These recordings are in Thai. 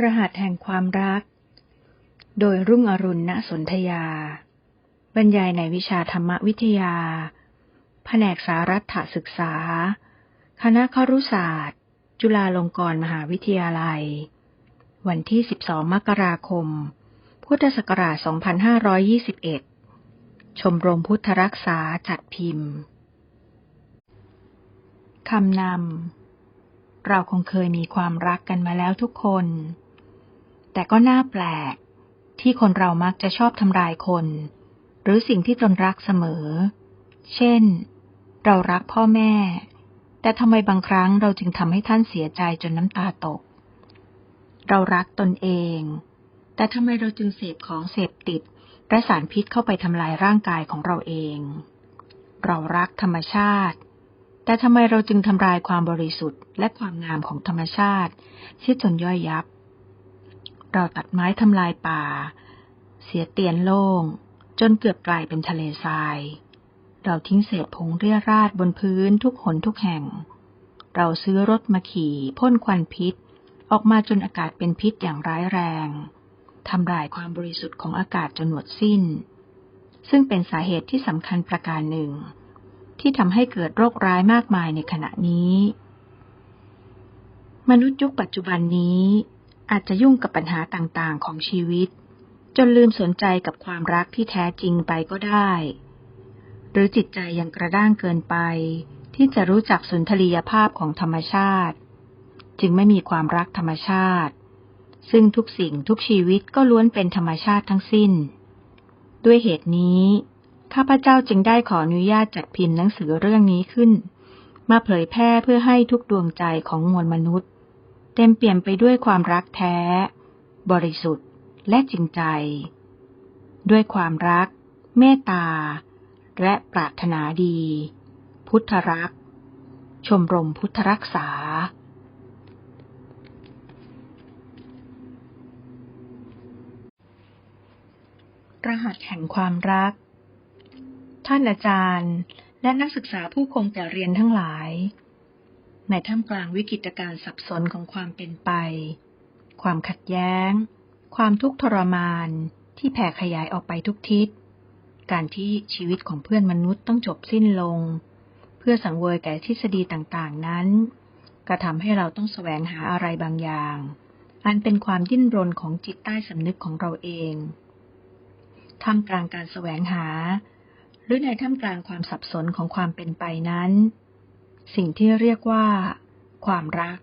รหัสแห่งความรัก โดยรุ่งอรุณ ณ สนธยา บรรยายในวิชาธรรมวิทยา แผนกสารัฐศึกษา คณะครุศาสตร์ จุฬาลงกรณ์มหาวิทยาลัย วันที่ 12 มกราคม พุทธศักราช 2521 ชมรมพุทธรักษาจัดพิมพ์ คำนำเราคงเคยมีความรักกันมาแล้วทุกคน แต่ก็น่าแปลก ที่คนเรามักจะชอบทำลายคน หรือสิ่งที่ตนรักเสมอ เช่น เรารักพ่อแม่ แต่ทำไมบางครั้งเราจึงทำให้ท่านเสียใจจนน้ำตาตก เรารักตนเอง แต่ทำไมเราจึงเสพของเสพติดและสารพิษเข้าไปทำลายร่างกายของเราเอง เรารักธรรมชาติ แต่ทำไมเราจึงทำลายความบริสุทธิ์และความงามของธรรมชาติเสียจนย่อยยับ เราตัดไม้ทำลายป่า เสียเตียนโล่ง จนเกือบกลายเป็นทะเลทราย เราทิ้งเศษผงเรี่ยราดบนพื้นทุกหนทุกแห่ง เราซื้อรถมาขี่พ่นควันพิษ ออกมาจนอากาศเป็นพิษอย่างร้ายแรงทำลายความบริสุทธิ์ของอากาศจนหมดสิ้น ซึ่งเป็นสาเหตุที่สำคัญประการหนึ่ง ที่ทำให้เกิดโรคร้ายมากมายในขณะนี้ มนุษย์ยุคปัจจุบันนี้ อาจจะยุ่งกับปัญหาต่างๆ ของชีวิต จนลืมสนใจกับความรักที่แท้จริงไปก็ได้ หรือจิตใจยังกระด้างเกินไป ที่จะรู้จักสุนทรียภาพของธรรมชาติ จึงไม่มีความรักธรรมชาติ ซึ่งทุกสิ่งทุกชีวิตก็ล้วนเป็นธรรมชาติทั้งสิ้น ด้วยเหตุนี้ ข้าพเจ้าจึงได้ขออนุญาตจัดพิมพ์หนังสือเรื่องนี้ขึ้น มาเผยแพร่เพื่อให้ทุกดวงใจของมวลมนุษย์ เต็มเปี่ยมไปด้วยความรักแท้ บริสุทธิ์และจริงใจ ด้วยความรัก เมตตา และปรารถนาดี พุทธรัก ชมรมพุทธรักษา รหัสแห่งความรัก ท่านอาจารย์และนักศึกษาผู้คงแต่เรียนทั้งหลาย ในท่ามกลางวิกฤตการณ์สับสนของความเป็นไป ความขัดแย้ง ความทุกข์ทรมาน ที่แผ่ขยายออกไปทุกทิศ การที่ชีวิตของเพื่อนมนุษย์ต้องจบสิ้นลง เพื่อสังเวยแก่ทฤษฎีต่างๆนั้น กระทำให้เราต้องแสวงหาอะไรบางอย่าง อันเป็นความดิ้นรนของจิตใต้สำนึกของเราเองท่ามกลางการแสวงหา หรือในท่ามกลางความสับสนของความเป็นไปนั้น สิ่งที่เรียกว่า ความรัก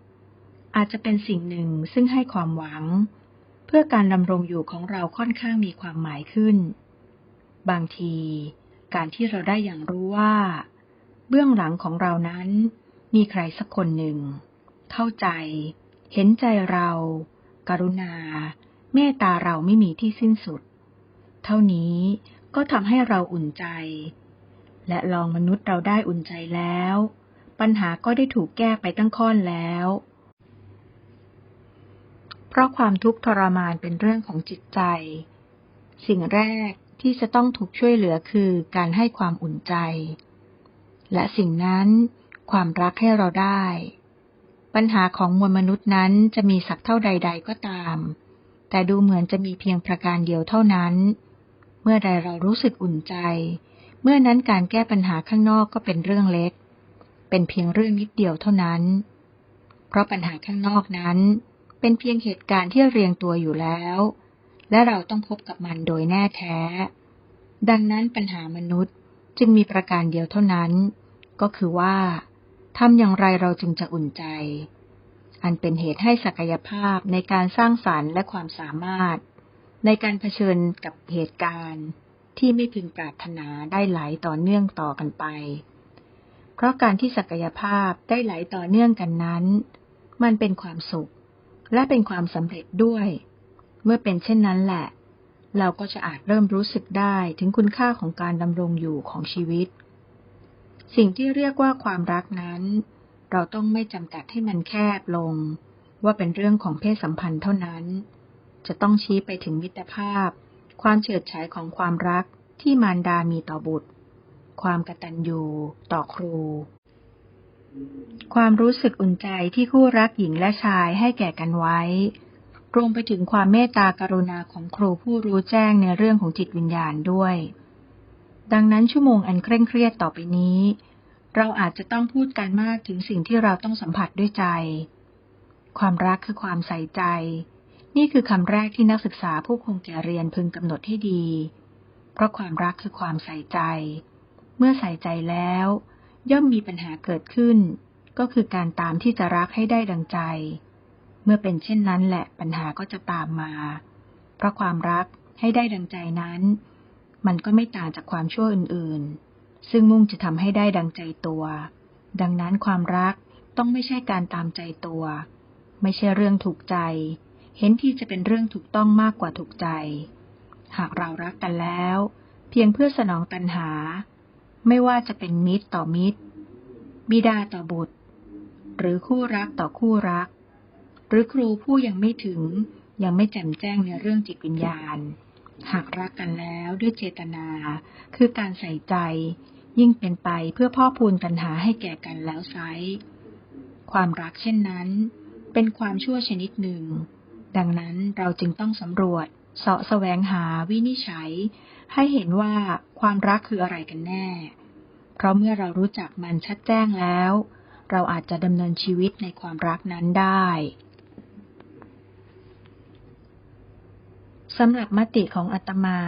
อาจจะเป็นสิ่งหนึ่งซึ่งให้ความหวัง เพื่อการดำรงอยู่ของเราค่อนข้างมีความหมายขึ้น บางที การที่เราได้อย่างรู้ว่า เบื้องหลังของเรานั้น มีใครสักคนหนึ่ง เข้าใจ เห็นใจเรา กรุณา เมตตาเราไม่มีที่สิ้นสุด เท่านี้ก็ทำให้เราอุ่นใจ และลองมนุษย์เราได้อุ่นใจแล้ว ปัญหาก็ได้ถูกแก้ไปตั้งค่อนแล้ว เพราะความทุกข์ทรมานเป็นเรื่องของจิตใจ สิ่งแรกที่จะต้องถูกช่วยเหลือคือการให้ความอุ่นใจ และสิ่งนั้นความรักให้เราได้ ปัญหาของมวลมนุษย์นั้นจะมีสักเท่าใด ๆก็ตาม แต่ดูเหมือนจะมีเพียงประการเดียวเท่านั้น เมื่อใดเรารู้สึกอุ่นใจ เมื่อนั้นการแก้ปัญหาข้างนอกก็เป็นเรื่องเล็ก เป็นเพียงเรื่องนิดเดียวเท่านั้น เพราะปัญหาข้างนอกนั้น เป็นเพียงเหตุการณ์ที่เรียงตัวอยู่แล้ว และเราต้องพบกับมันโดยแน่แท้ ดังนั้นปัญหามนุษย์จึงมีประการเดียวเท่านั้น ก็คือว่าทำอย่างไรเราจึงจะอุ่นใจ อันเป็นเหตุให้ศักยภาพในการสร้างสารรค์และความสามารถ ในการเผชิญกับเหตุการณ์ที่ไม่พึงปรารถนาได้ไหลต่อเนื่องต่อกันไป เพราะการที่ศักยภาพได้ไหลต่อเนื่องกันนั้น มันเป็นความสุข และเป็นความสำเร็จด้วย เมื่อเป็นเช่นนั้นแหละ เราก็จะอาจเริ่มรู้สึกได้ถึงคุณค่าของการดำรงอยู่ของชีวิต สิ่งที่เรียกว่าความรักนั้น เราต้องไม่จำกัดให้มันแคบลง ว่าเป็นเรื่องของเพศสัมพันธ์เท่านั้น จะต้องชี้ไปถึงมิตรภาพ ความเฉิดฉายของความรักที่มารดามีต่อบุตร ความกตัญญูต่อครู ความรู้สึกอุ่นใจที่คู่รักหญิงและชายให้แก่กันไว้ รวมไปถึงความเมตตากรุณาของครูผู้รู้แจ้งในเรื่องของจิตวิญญาณด้วย ดังนั้นชั่วโมงอันเคร่งเครียดต่อไปนี้ เราอาจจะต้องพูดกันมากถึงสิ่งที่เราต้องสัมผัสด้วยใจ ความรักคือความใส่ใจนี่คือคำแรกที่นักศึกษาผู้คงแก่เรียนพึงกำหนดให้ดี เพราะความรักคือความใส่ใจ เมื่อใส่ใจแล้ว ย่อมมีปัญหาเกิดขึ้น ก็คือการตามที่จะรักให้ได้ดังใจ เมื่อเป็นเช่นนั้นแหละปัญหาก็จะตามมา เพราะความรักให้ได้ดังใจนั้น มันก็ไม่ต่างจากความชั่วอื่นๆ ซึ่งมุ่งจะทำให้ได้ดังใจตัว ดังนั้นความรักต้องไม่ใช่การตามใจตัว ไม่ใช่เรื่องถูกใจ เห็นที่จะเป็นเรื่องถูกต้องมากกว่าถูกใจ หากเรารักกันแล้ว เพียงเพื่อสนองตัณหา ไม่ว่าจะเป็นมิตรต่อมิตร บิดาต่อบุตร หรือคู่รักต่อคู่รัก หรือครูผู้ยังไม่ถึงยังไม่แจ่มแจ้งในเรื่องจิตวิญญาณ หากรักกันแล้วด้วยเจตนา คือการใส่ใจ ยิ่งเป็นไปเพื่อพ่อพูนตัณหาให้แก่กันแล้วไซความรักเช่นนั้น เป็นความชั่วชนิดหนึ่ง ดังนั้นเราจึงต้องสำรวจเสาะแสวงหาวินิจฉัย ให้เห็นว่าความรักคืออะไรกันแน่ เพราะเมื่อเรารู้จักมันชัดแจ้งแล้ว เราอาจจะดำเนินชีวิตในความรักนั้นได้สำหรับมติของอาตมา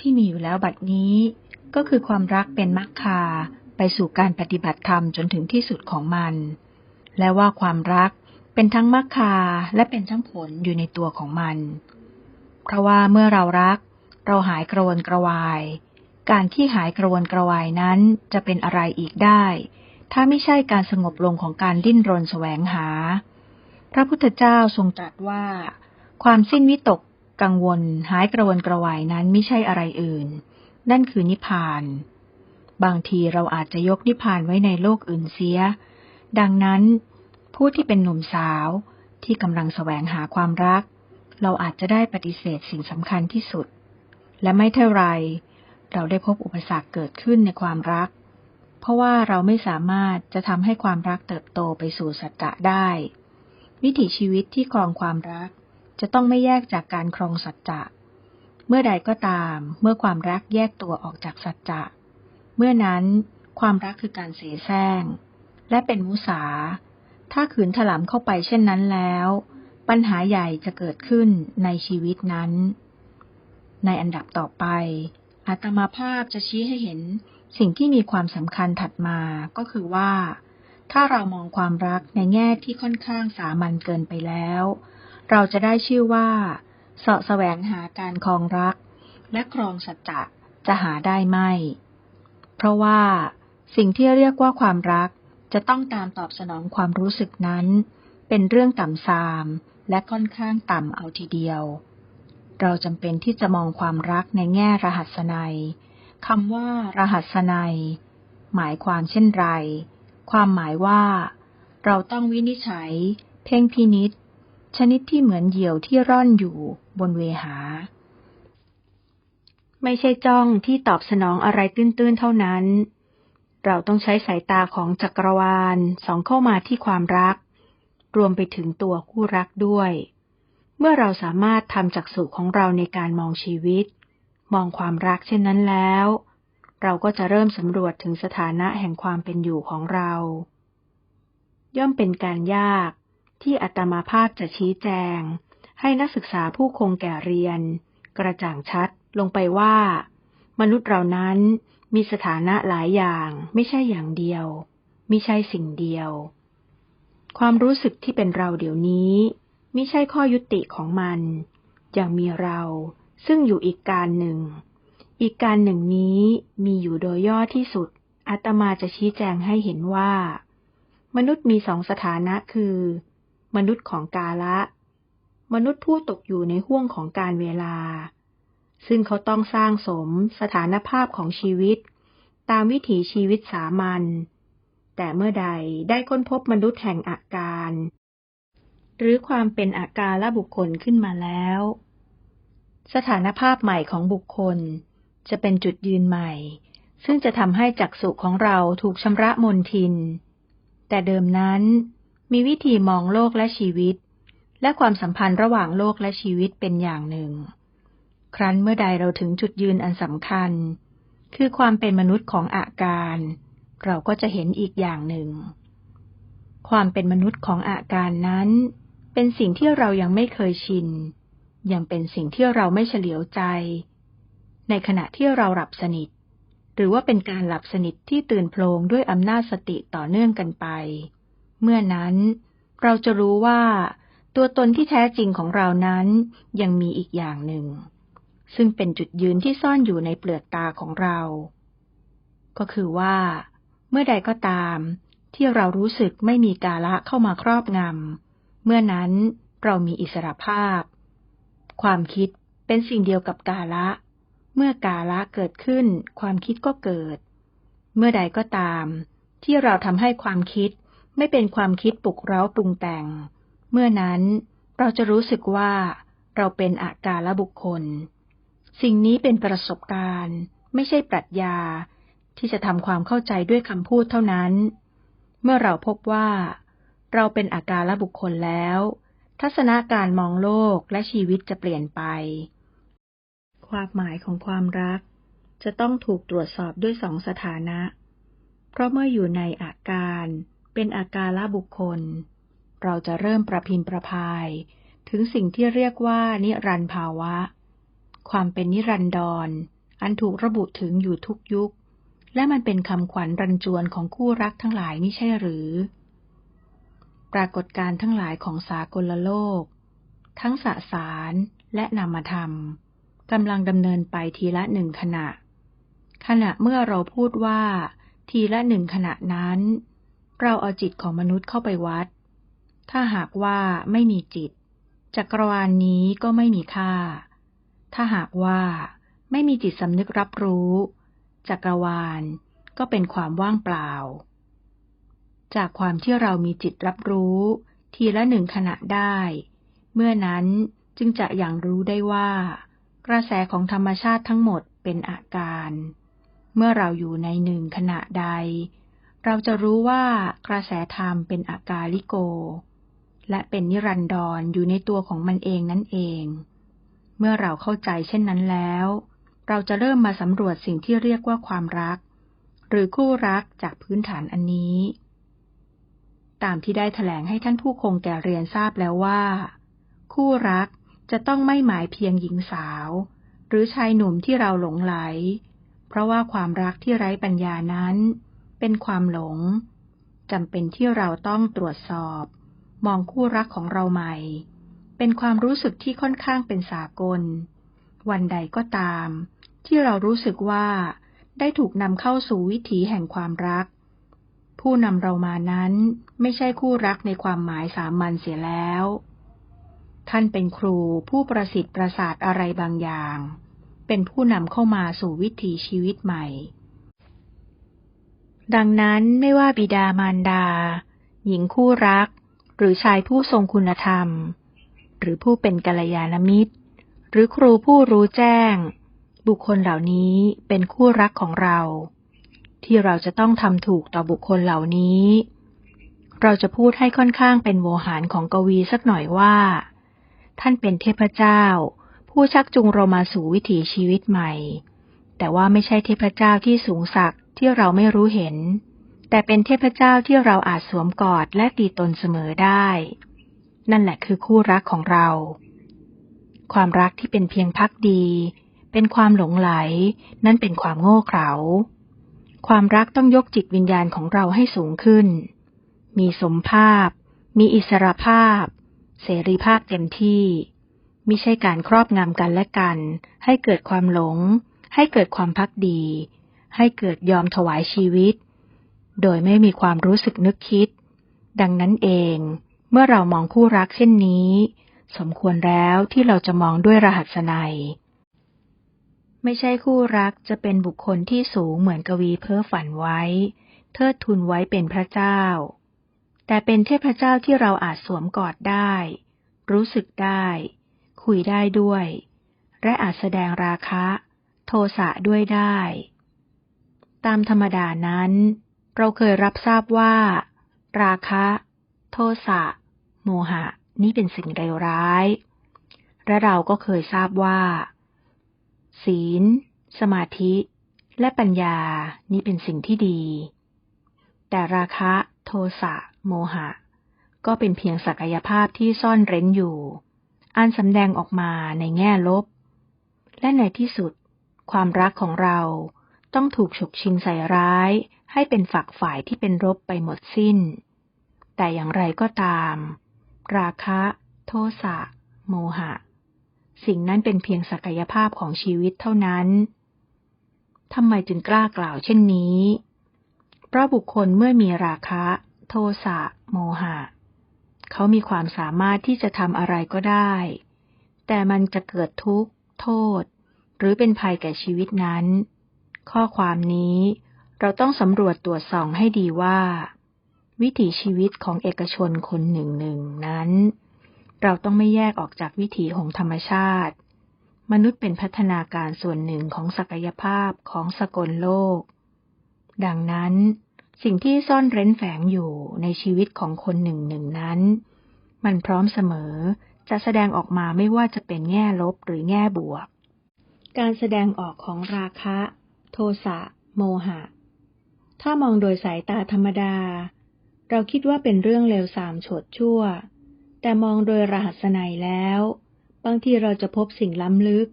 ที่มีอยู่แล้วบัดนี้ ก็คือความรักเป็นมรรคาไปสู่การปฏิบัติธรรมจนถึงที่สุดของมัน และว่าความรักเป็นทั้งมรรคาและเป็นทั้งผลอยู่ในตัวของมัน เพราะว่าเมื่อเรารัก เราหายกระวนกระวาย การที่หายกระวนกระวายนั้นจะเป็นอะไรอีกได้ ถ้าไม่ใช่การสงบลงของการดิ้นรนแสวงหา พระพุทธเจ้าทรงตรัสว่า ความสิ้นวิตกกังวล หายกระวนกระวายนั้นไม่ใช่อะไรอื่น นั่นคือนิพพาน บางทีเราอาจจะยกนิพพานไว้ในโลกอื่นเสีย ดังนั้น ผู้ที่เป็นหนุ่มสาวที่กำลังแสวงหาความรัก เราอาจจะได้ปฏิเสธสิ่งสำคัญที่สุด และไม่เท่าไร เราได้พบอุปสรรคเกิดขึ้นในความรัก เพราะว่าเราไม่สามารถจะทำให้ความรักเติบโตไปสู่สัจจะได้ วิถีชีวิตที่ครองความรัก จะต้องไม่แยกจากการครองสัจจะเมื่อใดก็ตาม เมื่อความรักแยกตัวออกจากสัจจะเมื่อนั้นความรักคือการเสแสร้ง และเป็นมุสา ถ้าขืนถลำเข้าไปเช่นนั้นแล้ว ปัญหาใหญ่จะเกิดขึ้นในชีวิตนั้น ในอันดับต่อไป อาตมาภาพจะชี้ให้เห็นสิ่งที่มีความสำคัญถัดมาก็คือว่า ถ้าเรามองความรักในแง่ที่ค่อนข้างสามัญเกินไปแล้ว เราจะได้ชื่อว่าเสาะแสวงหาการครองรัก และครองสัจจะจะหาได้ไม่ เพราะว่าสิ่งที่เรียกว่าความรักจะต้องตามตอบสนองความรู้สึกนั้น เป็นเรื่องต่ำซาม และค่อนข้างต่ำเอาทีเดียว เราจำเป็นที่จะมองความรักในแง่รหัสนัยคำว่ารหัสนัยหมายความเช่นไร ความหมายว่า เราต้องวินิจฉัย เพ่งพินิษชนิดที่เหมือนเหยี่ยวที่ร่อนอยู่บนเวหา ไม่ใช่จ้องที่ตอบสนองอะไรตื้นๆเท่านั้น เราต้องใช้สายตาของจักรวาลส่องเข้ามาที่ความรัก รวมไปถึงตัวคู่รักด้วย เมื่อเราสามารถทำจักษุของเราในการมองชีวิต มองความรักเช่นนั้นแล้ว เราก็จะเริ่มสำรวจถึงสถานะแห่งความเป็นอยู่ของเรา ย่อมเป็นการยากที่อัตมาภาพจะชี้แจง ให้นักศึกษาผู้คงแก่เรียน กระจ่างชัดลงไปว่า มนุษย์เรานั้นมีสถานะหลายอย่างไม่ใช่อย่างเดียว ไม่ใช่สิ่งเดียว ความรู้สึกที่เป็นเราเดี๋ยวนี้ ม่ใช่ข้อยุติของมัน ยังมีเราซึ่งอยู่อีกการหนึ่ง อีกการหนึ่งนี้มีอยู่โดยย่อที่สุด อาตมาจะชี้แจงให้เห็นว่า มนุษย์มีสองสถานะคือ มนุษย์ของกาละ มนุษย์ผู้ตกอยู่ในห่วงของการเวลา ซึ่งเขาต้องสร้างสมสถานภาพของชีวิต ตามวิถีชีวิตสามัญแต่เมื่อใดได้ค้นพบมนุษย์แห่งอาการ หรือความเป็นอาการละบุคคลขึ้นมาแล้ว สถานภาพใหม่ของบุคคล จะเป็นจุดยืนใหม่ ซึ่งจะทำให้จักสุของเราถูกชำระมนทิน แต่เดิมนั้น มีวิธีมองโลกและชีวิต และความสัมพันธ์ระหว่างโลกและชีวิตเป็นอย่างหนึ่ง ครั้นเมื่อใดเราถึงจุดยืนอันสำคัญ คือความเป็นมนุษย์ของอาการ เราก็จะเห็นอีกอย่างหนึ่งความเป็นมนุษย์ของอาการนั้น เป็นสิ่งที่เรายังไม่เคยชิน ยังเป็นสิ่งที่เราไม่เฉลียวใจ ในขณะที่เราหลับสนิท หรือว่าเป็นการหลับสนิทที่ตื่นโพลงด้วยอำนาจสติต่อเนื่องกันไป เมื่อนั้น เราจะรู้ว่า ตัวตนที่แท้จริงของเรานั้นยังมีอีกอย่างหนึ่ง ซึ่งเป็นจุดยืนที่ซ่อนอยู่ในเปลือกตาของเรา ก็คือว่า เมื่อใดก็ตาม ที่เรารู้สึกไม่มีกาละเข้ามาครอบงำ เมื่อนั้นเรามีอิสระภาพ ความคิดเป็นสิ่งเดียวกับกาละ เมื่อกาละเกิดขึ้น ความคิดก็เกิด เมื่อใดก็ตาม ที่เราทำให้ความคิดไม่เป็นความคิดปลุกเร้าปรุงแต่ง เมื่อนั้นเราจะรู้สึกว่าเราเป็นอาการละบุคคล สิ่งนี้เป็นประสบการณ์ ไม่ใช่ปรัชญา ที่จะทำความเข้าใจด้วยคำพูดเท่านั้น เมื่อเราพบว่า เราเป็นอาการละบุคคลแล้ว ทัศนาการมองโลกและชีวิตจะเปลี่ยนไป ความหมายของความรัก จะต้องถูกตรวจสอบด้วยสองสถานะ เพราะเมื่ออยู่ในอาการเป็นอาการละบุคคล เราจะเริ่มประพินประพาย ถึงสิ่งที่เรียกว่านิรันภาวะ ความเป็นนิรันดรอันถูกระบุถึงอยู่ทุกยุค และมันเป็นคำขวัญรันจวนของคู่รักทั้งหลายไม่ใช่หรือ ปรากฏการทั้งหลายของสากลโลก ทั้งสสารและนามธรรมกำลังดำเนินไปทีละหนึ่งขณะ ขณะเมื่อเราพูดว่า ทีละหนึ่งขณะนั้น เราเอาจิตของมนุษย์เข้าไปวัด ถ้าหากว่าไม่มีจิต จักรวาลนนี้ก็ไม่มีค่า ถ้าหากว่าไม่มีจิตสำนึกรับรู้ จักรวาลก็เป็นความว่างเปล่า จากความที่เรามีจิตรับรู้ ทีละหนึ่งขณะได้ เมื่อนั้นจึงจะอย่างรู้ได้ว่า กระแสของธรรมชาติทั้งหมดเป็นอาการ เมื่อเราอยู่ในหนึ่งขณะใด เราจะรู้ว่ากระแสธรรมเป็นอากาลิโก และเป็นนิรันดรออยู่ในตัวของมันเองนั่นเอง เมื่อเราเข้าใจเช่นนั้นแล้ว เราจะเริ่มมาสำรวจสิ่งที่เรียกว่าความรัก หรือคู่รักจากพื้นฐานอันนี้ ตามที่ได้ถแถลงให้ท่านผู้คงแก่เรียนทราบแล้วว่า คู่รักจะต้องไม่หมายเพียงหญิงสาว หรือชายหนุ่มที่เราหลงไหล เพราะว่าความรักที่ไร้ปัญญานั้น เป็นความหลงจำเป็นที่เราต้องตรวจสอบ มองคู่รักของเราใหม่ เป็นความรู้สึกที่ค่อนข้างเป็นสากล วันใดก็ตาม ที่เรารู้สึกว่าได้ถูกนำเข้าสู่วิถีแห่งความรัก ผู้นำเรามานั้น ไม่ใช่คู่รักในความหมายสามัญเสียแล้ว ท่านเป็นครูผู้ประสิทธิ์ประสาทอะไรบางอย่าง เป็นผู้นำเข้ามาสู่วิถีชีวิตใหม่ ดังนั้นไม่ว่าบิดามารดา หญิงคู่รัก หรือชายผู้ทรงคุณธรรม หรือผู้เป็นกัลยาณมิตร หรือครูผู้รู้แจ้ง บุคคลเหล่านี้เป็นคู่รักของเรา ที่เราจะต้องทำถูกต่อบุคคลเหล่านี้ เราจะพูดให้ค่อนข้างเป็นโวหารของกวีสักหน่อยว่า ท่านเป็นเทพเจ้า ผู้ชักจูงเรามาสู่วิถีชีวิตใหม่ แต่ว่าไม่ใช่เทพเจ้าที่สูงสักที่เราไม่รู้เห็น แต่เป็นเทพเจ้าที่เราอาจสวมกอดและตีตนเสมอได้ นั่นแหละคือคู่รักของเรา ความรักที่เป็นเพียงพักดีเป็นความหลงไหล นั่นเป็นความโง่เขลา ความรักต้องยกจิตวิญญาณของเราให้สูงขึ้น มีสมภาพ มีอิสรภาพ เสรีภาพเต็มที่มิใช่การครอบงำกันและกัน ให้เกิดความหลง ให้เกิดความพักดี ให้เกิดยอมถวายชีวิต โดยไม่มีความรู้สึกนึกคิด ดังนั้นเอง เมื่อเรามองคู่รักเช่นนี้ สมควรแล้วที่เราจะมองด้วยรหัสนัย ไม่ใช่คู่รักจะเป็นบุคคลที่สูงเหมือนกวีเพ้อฝันไว้ เทิดทุนไว้เป็นพระเจ้า แต่เป็นเทพเจ้าที่เราอาจสวมกอดได้ รู้สึกได้ คุยได้ด้วย และอาจแสดงราคะ โทสะด้วยได้ ตามธรรมดานั้น เราเคยรับทราบว่า ราคะ โทสะ โมหะ นี่เป็นสิ่งเลวร้าย และเราก็เคยทราบว่า ศีล สมาธิ และปัญญานี่เป็นสิ่งที่ดี แต่ราคะโทสะ โมหะ ก็เป็นเพียงศักยภาพที่ซ่อนเร้นอยู่ อันสำแดงออกมาในแง่ลบ และในที่สุด ความรักของเราต้องถูกฉกชิงใส่ร้าย ให้เป็นฝักฝ่ายที่เป็นรบไปหมดสิ้น แต่อย่างไรก็ตาม ราคะ โทสะ โมหะ สิ่งนั้นเป็นเพียงศักยภาพของชีวิตเท่านั้นทำไมจึงกล้ากล่าวเช่นนี้ เพราะบุคคลเมื่อมีราคะ โทสะ โมหะ เขามีความสามารถที่จะทำอะไรก็ได้ แต่มันจะเกิดทุกข์ โทษ หรือเป็นภัยแก่ชีวิตนั้น ข้อความนี้เราต้องสำรวจตรวจส่องให้ดีว่า วิถีชีวิตของเอกชนคนหนึ่งหนึ่งนั้น เราต้องไม่แยกออกจากวิถีของธรรมชาติ มนุษย์เป็นพัฒนาการส่วนหนึ่งของศักยภาพของสกลโลก ดังนั้น สิ่งที่ซ่อนเร้นแฝงอยู่ในชีวิตของคนหนึ่งหนึ่งนั้น มันพร้อมเสมอจะแสดงออกมาไม่ว่าจะเป็นแง่ลบหรือแง่บวก การแสดงออกของราคะ โทสะ โมหะ ถ้ามองโดยสายตาธรรมดา เราคิดว่าเป็นเรื่องเลวสามโฉดชั่ว แต่มองโดยรหัสนัยแล้ว บางทีเราจะพบสิ่งล้ำลึก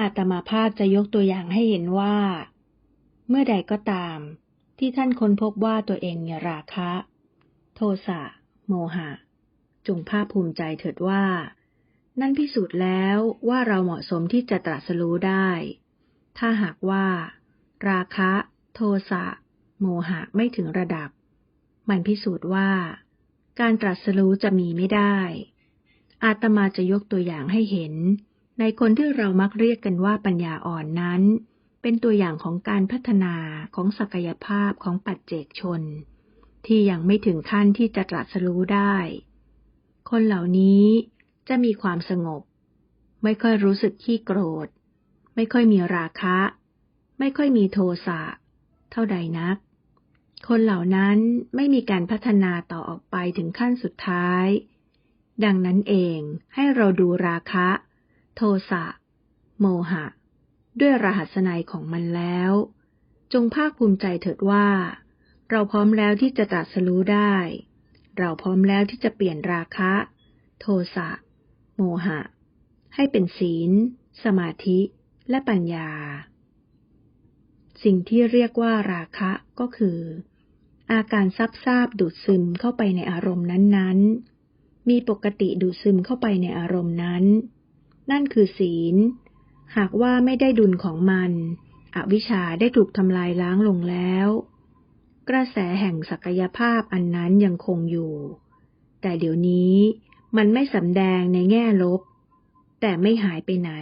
อาตมาภาพจะยกตัวอย่างให้เห็นว่า เมื่อใดก็ตาม ที่ท่านค้นพบว่าตัวเองมีราคะ โทสะ โมหะ จงภาคภูมิใจเถิดว่า นั่นพิสูจน์แล้วว่าเราเหมาะสมที่จะตรัสรู้ได้ ถ้าหากว่า ราคะ โทสะ โมหะไม่ถึงระดับ มันพิสูจน์ว่า การตรัสรู้จะมีไม่ได้ อาตมาจะยกตัวอย่างให้เห็น ในคนที่เรามักเรียกกันว่าปัญญาอ่อนนั้น เป็นตัวอย่างของการพัฒนาของศักยภาพของปัจเจกชน ที่ยังไม่ถึงขั้นที่จะตรัสรู้ได้ คนเหล่านี้จะมีความสงบ ไม่ค่อยรู้สึกขี้โกรธ ไม่ค่อยมีราคะ ไม่ค่อยมีโทสะ เท่าใดนัก คนเหล่านั้นไม่มีการพัฒนาต่อออกไปถึงขั้นสุดท้าย ดังนั้นเองให้เราดูราคะ โทสะ โมหะ ด้วยรหัสนัยของมันแล้ว จงภาคภูมิใจเถิดว่า เราพร้อมแล้วที่จะตรัสรู้ได้ เราพร้อมแล้วที่จะเปลี่ยนราคะ โทสะ โมหะ ให้เป็นศีล สมาธิ และปัญญา สิ่งที่เรียกว่าราคะก็คือ อาการซับซาบดูดซึมเข้าไปในอารมณ์นั้นๆ มีปกติดูดซึมเข้าไปในอารมณ์นั้น นั่นคือศีล หากว่าไม่ได้ดุลของมัน อวิชชาได้ถูกทำลายล้างลงแล้ว กระแสแห่งศักยภาพอันนั้นยังคงอยู่ แต่เดี๋ยวนี้มันไม่สำแดงในแง่ลบ แต่ไม่หายไปไหน